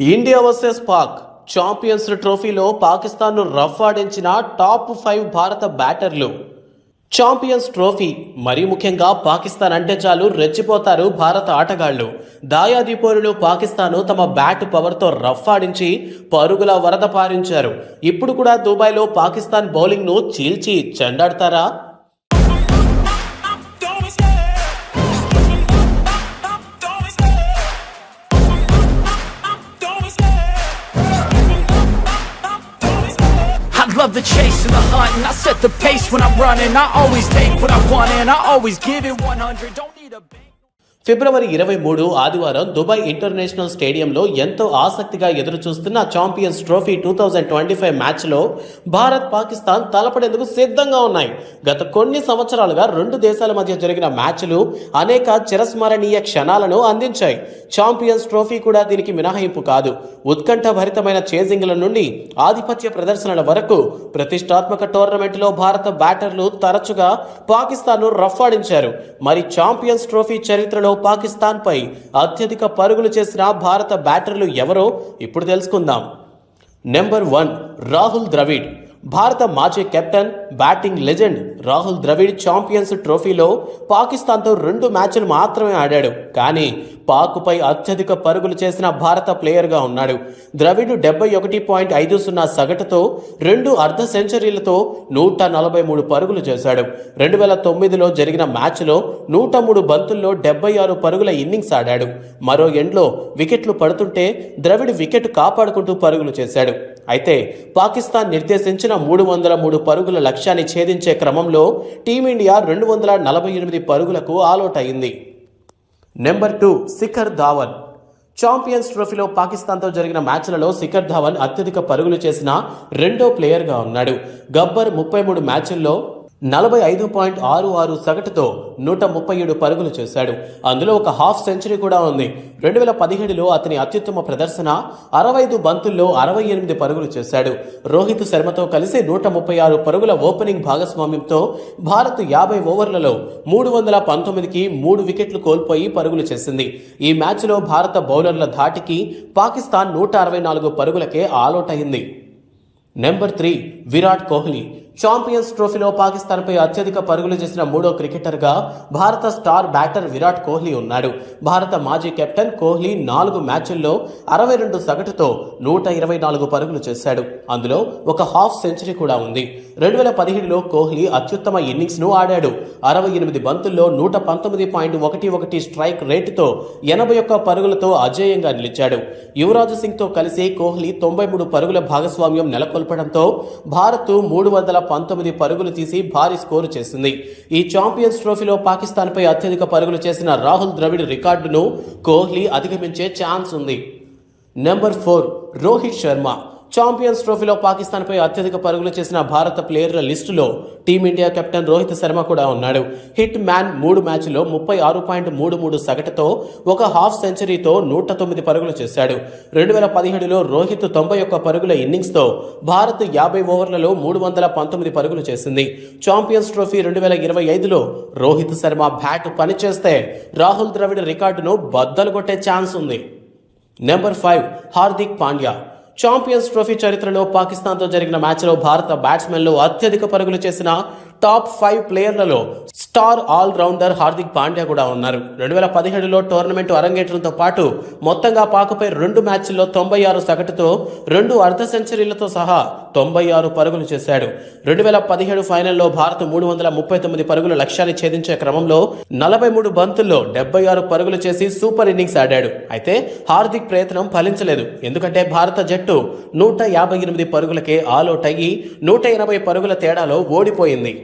India versus Pak champions ట్రోఫీలో పాకిస్తాన్ను rough ఆడించిన టాప్ ఫైవ్ భారత బ్యాటర్లు. ఛాంపియన్స్ ట్రోఫీ మరీ ముఖ్యంగా పాకిస్తాన్ అంటే చాలు రెచ్చిపోతారు భారత ఆటగాళ్ళు దాయాది పోరులో పాకిస్తాన్ తమ బ్యాట్ పవర్తో రఫ్ ఆడించి పరుగుల వరద పారించారు. ఇప్పుడు కూడా దుబాయ్లో పాకిస్తాన్ బౌలింగ్ను చీల్చి చెండాడతారా? Love the chase and the hunt, and I set the pace when I'm running. I always take what I want, and I always give it 100. Don't need a. ఫిబ్రవరి ఇరవై మూడు ఆదివారం దుబాయ్ ఇంటర్నేషనల్ స్టేడియంలో ఎంతో ఆసక్తిగా ఎదురుచూస్తున్న Champions Trophy two thousand twenty five మ్యాచ్లో భారత్ పాకిస్తాన్ తలపడేందుకు సిద్ధంగా ఉన్నాయి. గత కొన్ని సంవత్సరాలుగా రెండు దేశాల మధ్య జరిగిన మ్యాచ్లు అనేక చిరస్మరణీయ క్షణాలను అందించాయి. ఛాంపియన్స్ ట్రోఫీ కూడా దీనికి మినహాయింపు కాదు. ఉత్కంఠ భరితమైన చేజింగ్ల నుండి ఆధిపత్య ప్రదర్శనల వరకు ప్రతిష్టాత్మక టోర్నమెంట్లో భారత బ్యాటర్లు తరచుగా పాకిస్తాన్ను రఫ్ ఆడించారు మరి ఛాంపియన్స్ ట్రోఫీ చరిత్రలో పాకిస్తాన్పై అత్యధిక పరుగులు చేసిన భారత బ్యాటర్లు ఎవరో ఇప్పుడు తెలుసుకుందాం. Number one Rahul Dravid. భారత మాజీ captain batting legend Rahul Dravid Champions ట్రోఫీలో పాకిస్తాన్తో రెండు మ్యాచ్లు మాత్రమే ఆడాడు. కానీ పాకుపై అత్యధిక పరుగులు చేసిన భారత ప్లేయర్గా ఉన్నాడు. ద్రవిడ్ డెబ్బై ఒకటి పాయింట్ ఐదు సున్నా సగటుతో రెండు అర్ధ సెంచరీలతో నూట నలభై మూడు పరుగులు చేశాడు. రెండు వేల తొమ్మిదిలో జరిగిన మ్యాచ్లో నూట మూడు బంతుల్లో డెబ్బై ఆరు పరుగుల ఇన్నింగ్స్ ఆడాడు. మరో ఎండ్లో వికెట్లు పడుతుంటే ద్రవిడ్ వికెట్ కాపాడుకుంటూ పరుగులు చేశాడు. అయితే పాకిస్తాన్ నిర్దేశించిన మూడు వందల మూడు పరుగుల లక్ష్యాన్ని ఛేదించే క్రమంలో టీమిండియా రెండు వందల నలభై ఎనిమిది పరుగులకు ఆలౌట్ అయింది number two Shikhar Dhawan. Champions ట్రోఫీలో పాకిస్తాన్తో జరిగిన మ్యాచ్లలో శిఖర్ ధావన్ అత్యధిక పరుగులు చేసిన రెండో ప్లేయర్గా ఉన్నాడు. గబ్బర్ ముప్పై మూడు మ్యాచ్ల్లో నలభై ఐదు పాయింట్ ఆరు ఆరు సగటుతో నూట ముప్పై ఏడు పరుగులు చేశాడు. అందులో ఒక హాఫ్ సెంచరీ కూడా ఉంది. రెండు వేల పదిహేడులో అతని అత్యుత్తమ ప్రదర్శన అరవై ఐదు బంతుల్లో అరవై ఎనిమిది పరుగులు చేశాడు. రోహిత్ శర్మతో కలిసి నూట ముప్పై ఆరు పరుగుల ఓపెనింగ్ భాగస్వామ్యంతో భారత్ యాభై ఓవర్లలో మూడు వందల పంతొమ్మిదికి మూడు వికెట్లు కోల్పోయి పరుగులు చేసింది. ఈ మ్యాచ్లో భారత బౌలర్ల ధాటికి పాకిస్తాన్ నూట అరవై నాలుగు పరుగులకే ఆలౌట్ అయింది number three Virat Kohli. Champions ట్రోఫీలో పాకిస్తాన్పై అత్యధిక పరుగులు చేసిన మూడో క్రికెటర్గా భారత స్టార్ బ్యాటర్ విరాట్ కోహ్లీ ఉన్నాడు. భారత మాజీ కెప్టెన్ కోహ్లీ నాలుగు మ్యాచ్ల్లో అరవై రెండు సగటుతో నూట ఇరవై నాలుగు పరుగులు చేశాడు. అందులో ఒక హాఫ్ సెంచరీ కూడా ఉంది. రెండు వేల పదిహేడులో కోహ్లీ అత్యుత్తమ ఇన్నింగ్స్ను ఆడాడు. అరవై ఎనిమిది బంతుల్లో నూట పంతొమ్మిది పాయింట్ ఒకటి ఒకటి స్ట్రైక్ రేటుతో ఎనభై ఒక్క పరుగులతో అజేయంగా నిలిచాడు. యువరాజ్ సింగ్తో కలిసి కోహ్లీ తొంభై మూడు పరుగుల భాగస్వామ్యం నెలకొల్పడంతో భారత్ మూడు వందల పంతొమ్మిది పరుగులు తీసి భారీ స్కోరు చేసింది. ఈ ఛాంపియన్స్ ట్రోఫీలో పాకిస్తాన్పై అత్యధిక పరుగులు చేసిన రాహుల్ ద్రవిడ్ రికార్డును కోహ్లీ అధిగమించే ఛాన్స్ ఉంది. Number four Rohit Sharma. Champions ట్రోఫీలో పాకిస్తాన్పై అత్యధిక పరుగులు చేసిన భారత ప్లేయర్ల లిస్టులో టీమిండియా కెప్టెన్ రోహిత్ శర్మ కూడా ఉన్నాడు. హిట్ మ్యాన్ మూడు మ్యాచ్లో ముప్పై ఆరు పాయింట్ మూడు మూడు సగటుతో ఒక హాఫ్ సెంచరీతో నూట తొమ్మిది పరుగులు చేశాడు. రెండు వేల పదిహేడులో రోహిత్ తొంభై ఒక్క పరుగుల ఇన్నింగ్స్తో భారత్ యాభై ఓవర్లలో మూడు వందల పంతొమ్మిది పరుగులు చేసింది. ఛాంపియన్స్ ట్రోఫీ రెండు వేల ఇరవై ఐదులో రోహిత్ శర్మ బ్యాట్ పనిచేస్తే రాహుల్ ద్రవిడ్ రికార్డును బద్దలు కొట్టే ఛాన్స్ ఉంది. Number five Hardik Pandya. Champions Trophy చరిత్రలో పాకిస్తాన్తో జరిగిన మ్యాచ్లో భారత బ్యాట్స్మెన్లు అత్యధిక పరుగులు చేసిన top five ప్లేయర్లలో star all rounder Hardik Pandya కూడా ఉన్నారు. రెండు వేల పదిహేడులో టోర్నమెంట్ అరంగేట్రంతో పాటు మొత్తంగా పాకుపై రెండు మ్యాచ్ల్లో తొంభై ఆరు సగటుతో రెండు అర్ధ సెంచరీలతో సహా తొంభై ఆరు పరుగులు చేశాడు. రెండు వేల పదిహేడు ఫైనల్లో భారత్ మూడు వందల ముప్పై తొమ్మిది పరుగుల లక్ష్యాన్ని ఛేదించే క్రమంలో నలభై మూడు బంతుల్లో డెబ్బై ఆరు పరుగులు చేసి సూపర్ ఇన్నింగ్స్ ఆడాడు. అయితే హార్దిక్ ప్రయత్నం ఫలించలేదు. ఎందుకంటే భారత జట్టు నూట యాభై ఎనిమిది పరుగులకే ఆలౌట్ అయ్యి నూట ఎనభై పరుగుల తేడాలో ఓడిపోయింది.